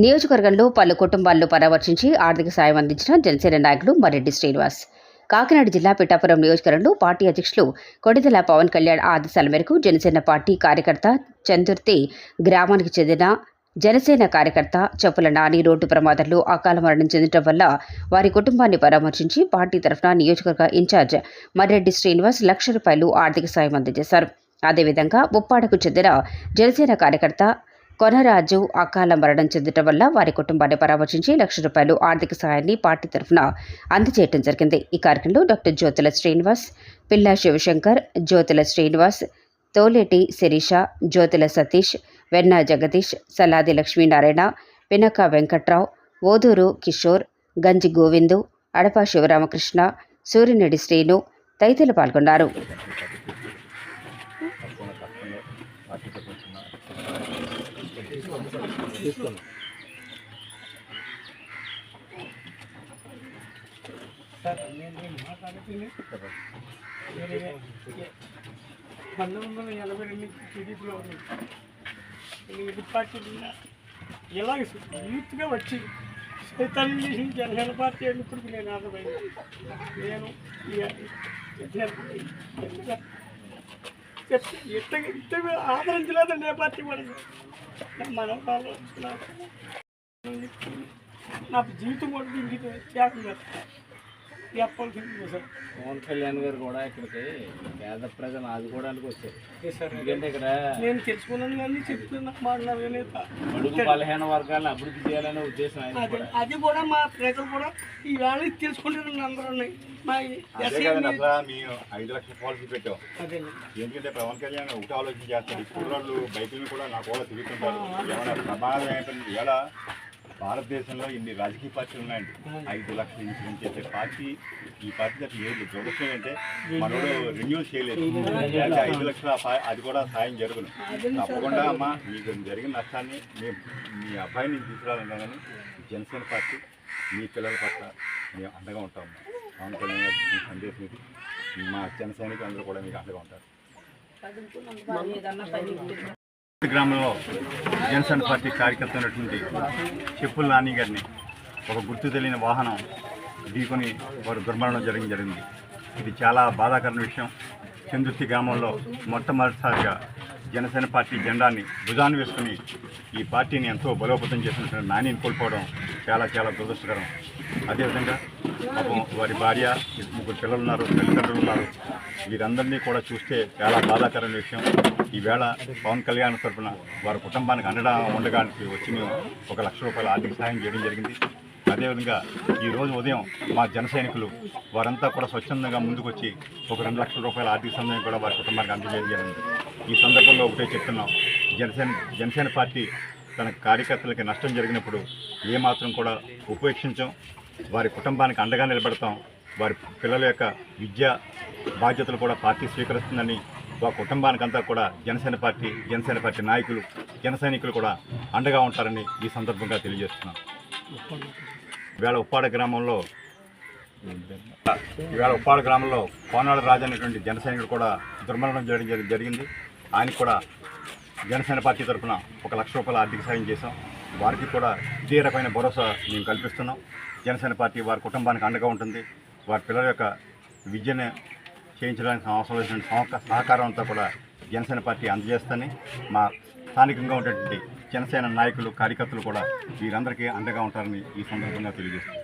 నియోజకవర్గంలో పలు కుటుంబాలను పరామర్శించి ఆర్థిక సాయం అందించిన జనసేన నాయకుడు మరెడ్డి శ్రీనివాస్. కాకినాడ జిల్లా పిఠాపురం నియోజకవర్గంలో పార్టీ అధ్యక్షులు కొడిదెల పవన్ కళ్యాణ్ ఆదేశాల మేరకు జనసేన పార్టీ కార్యకర్త చందుర్తి గ్రామానికి చెందిన జనసేన కార్యకర్త చెప్పుల నాని రోడ్డు ప్రమాదంలో అకాల మరణం చెందడం వల్ల వారి కుటుంబాన్ని పరామర్శించి పార్టీ తరఫున నియోజకవర్గ ఇన్ఛార్జ్ మర్రెడ్డి శ్రీనివాస్ లక్ష రూపాయలు ఆర్థిక సాయం అందజేశారు. అదేవిధంగా ఉప్పాడకు చెందిన జనసేన కార్యకర్త కొనరాజు అకాల మరణం చెందటం వల్ల వారి కుటుంబాన్ని పరామర్శించి లక్ష రూపాయలు ఆర్థిక సహాయాన్ని పార్టీ తరఫున అందజేయడం జరిగింది. ఈ కార్యక్రమంలో డాక్టర్ జ్యోతుల శ్రీనివాస్ పిల్లా శివశంకర్ జ్యోతుల శ్రీనివాస్ తోలేటి శిరీష జ్యోతుల సతీష్ వెన్న జగదీష్ సలాది లక్ష్మీనారాయణ పినక వెంకట్రావు ఓదూరు కిషోర్ గంజి గోవిందు అడప శివరామకృష్ణ సూర్యనడి శ్రీను తదితరులు పాల్గొన్నారు తప్పకుండా తప్పకుండా పార్టీ తరఫున సార్ నేను పంతొమ్మిది వందల ఎనభై రెండు టీడీపీలో ఉంది పార్టీ ఇలాగ యూత్గా వచ్చి సైతాన్ని చేసిన జనసేన పార్టీ ఎన్నికలకు నేను అర్థమైంది నేను ఎట్ట ఇట్ట ఆదరించలేదండి ఏ పార్టీ కూడా మనం నా జీవితం కూడా దీనికి త్యాగం చేస్తాను పవన్ కళ్యాణ్ గారు కూడా ఇక్కడికి పేద ప్రజలు ఆదుకోవడానికి వచ్చారు. ఎందుకంటే ఇక్కడ నేను తెలుసుకున్నాను కానీ చెప్తున్నా బలహీన వర్గాలను అభివృద్ధి చేయాలనే ఉద్దేశం ఆయన అది కూడా. మా ప్రజలు కూడా ఈ వేళ తెలుసుకుంటున్నాను అందరూ మేము ఐదు లక్షల పాలసీ పెట్టాం అదే. ఎందుకంటే పవన్ కళ్యాణ్ ఒకటి ఆలోచన చేస్తారు ఈ కుర్రాళ్ళు బైకులు కూడా నా కూడా తిరుగుతుంటారు. ఏమైనా ప్రమాదం అయిపోయింది ఇలా భారతదేశంలో ఇన్ని రాజకీయ పార్టీలు ఉన్నాయండి. ఐదు లక్షల ఇన్సూరెన్స్ చేసే పార్టీ ఈ పార్టీ దగ్గర లేదు దురదృష్టం ఏంటంటే మనోడు రెన్యూల్ చేయలేదు. అంటే ఐదు లక్షల అది కూడా సాయం జరుగును తప్పకుండా అమ్మా మీకు జరిగిన నష్టాన్ని మీ మీ అబ్బాయిని తీసుకురావాలన్నా కానీ జనసేన పార్టీ మీ పిల్లల పట్ల మేము అండగా ఉంటాం పవన్ కళ్యాణ్ గారి ఈ సందేశం ఇది మా జన సైనికులు అందరూ కూడా మీకు అండగా ఉంటారు. గ్రామంలో జనసేన పార్టీ కార్యకర్త ఉన్నటువంటి చెప్పుల నాని గారిని ఒక గుర్తు తెలియని వాహనం ఢీకొని వారు దుర్మరణం జరిగి జరిగింది. ఇది చాలా బాధాకరమైన విషయం. చందుర్తి గ్రామంలో మొట్టమొదటిసారిగా జనసేన పార్టీ జెండాని భుజాన్ని వేసుకుని ఈ పార్టీని ఎంతో బలోపేతం చేసినటువంటి నానిని కోల్పోవడం చాలా చాలా దురదృష్టకరం. అదేవిధంగా వారి భార్య ముగ్గురు పిల్లలు ఉన్నారు తల్లిదండ్రులు ఉన్నారు. వీరందరినీ కూడా చూస్తే చాలా బాధాకరమైన విషయం. ఈవేళ పవన్ కళ్యాణ్ తరఫున వారి కుటుంబానికి అండగా ఉండడానికి వచ్చి మేము ఒక లక్ష రూపాయల ఆర్థిక సహాయం చేయడం జరిగింది. అదేవిధంగా ఈరోజు ఉదయం మా జన సైనికులు వారంతా కూడా స్వచ్ఛందంగా ముందుకొచ్చి ఒక రెండు లక్షల రూపాయల ఆర్థిక సహాయం కూడా వారి కుటుంబానికి అందజేయడం జరిగింది. ఈ సందర్భంగా ఒకటే చెప్తున్నాం. జనసేన జనసేన పార్టీ తన కార్యకర్తలకి నష్టం జరిగినప్పుడు ఏమాత్రం కూడా ఉపేక్షించం. వారి కుటుంబానికి అండగా నిలబడతాం. వారి పిల్లల యొక్క విద్య బాధ్యతలు కూడా పార్టీ స్వీకరిస్తుందని వారి కుటుంబానికి అంతా కూడా జనసేన పార్టీ జనసేన పార్టీ నాయకులు జన కూడా అండగా ఉంటారని ఈ సందర్భంగా తెలియజేస్తున్నాం. వేళ ఉప్పాడ గ్రామంలో ఈవేళ ఉప్పాడ గ్రామంలో కోనాడ రాజు అనేటువంటి జన కూడా దుర్మరణం చేయడం జరిగింది. ఆయన కూడా జనసేన పార్టీ తరఫున ఒక లక్ష రూపాయల ఆర్థిక సాయం చేశాం. వారికి కూడా ఇదే రకమైన భరోసా మేము కల్పిస్తున్నాం. జనసేన పార్టీ వారి కుటుంబానికి అండగా ఉంటుంది. వారి పిల్లల యొక్క విద్యను చేయించడానికి అవసరమైన సహక- సహకారం అంతా కూడా జనసేన పార్టీ అందజేస్తని మా స్థానికంగా ఉన్నటువంటి జనసేన నాయకులు కార్యకర్తలు కూడా వీరందరికీ అండగా ఉంటారని ఈ సందర్భంగా తెలియజేస్తున్నాం.